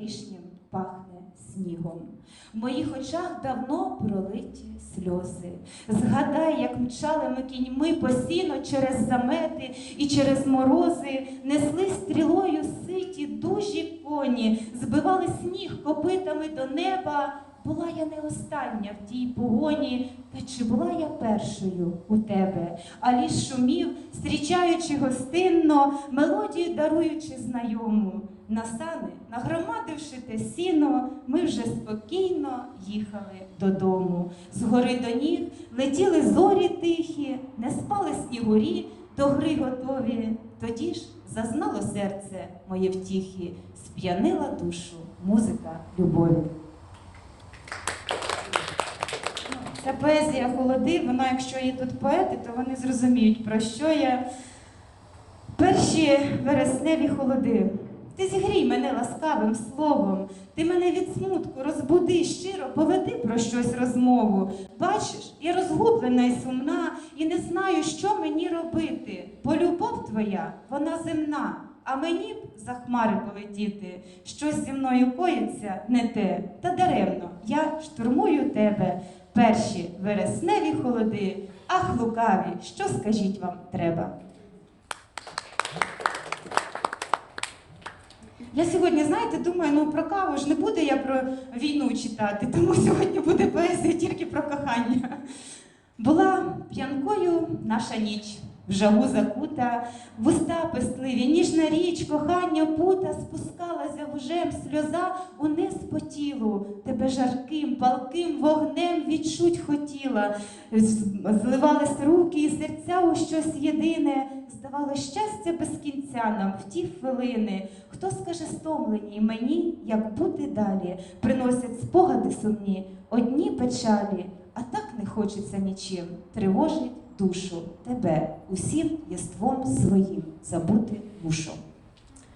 торішнім пахне снігом. В моїх очах давно пролиті сльози. Згадай, як мчали ми кіньми по сіно через замети і через морози, несли стрілою ситі дужі коні, збивали сніг копитами до неба. Була я не остання в тій погоні, та чи була я першою у тебе? А ліс шумів, зустрічаючи гостинно, мелодію даруючи знайому. На сани, нагромадивши те сіно, ми вже спокійно їхали додому. З гори до ніг летіли зорі тихі, не спали снігурі, до гри готові. Тоді ж зазнало серце моє втіхи, сп'янила душу музика любові. Ця поезія холоди, вона, якщо є тут поети, то вони зрозуміють, про що я. Перші вересневі холоди. Ти зігрій мене ласкавим словом, ти мене від смутку розбуди, щиро поведи про щось розмову. Бачиш, я розгублена і сумна, і не знаю, що мені робити. Бо любов твоя, вона земна, а мені б за хмари полетіти. Щось зі мною коїться не те, та даремно я штурмую тебе. Перші вересневі холоди, ах, лукаві, що скажіть вам треба? Я сьогодні, знаєте, думаю, ну про каву ж не буде я про війну читати, тому сьогодні буде поезія тільки про кохання. Була п'янкою наша ніч, в жагу закута, вуста пестливі, ніжна річ, кохання пута, спускалася вужем сльоза униз по тілу, тебе жарким, палким вогнем відчуть хотіла. Зливались руки і серця у щось єдине, здавало щастя без кінця нам в ті хвилини. Хто скаже стомлені мені, як бути далі, приносять спогади сумні, одні печалі, а так не хочеться нічим, тривожить душу тебе усім єством своїм забути мушу.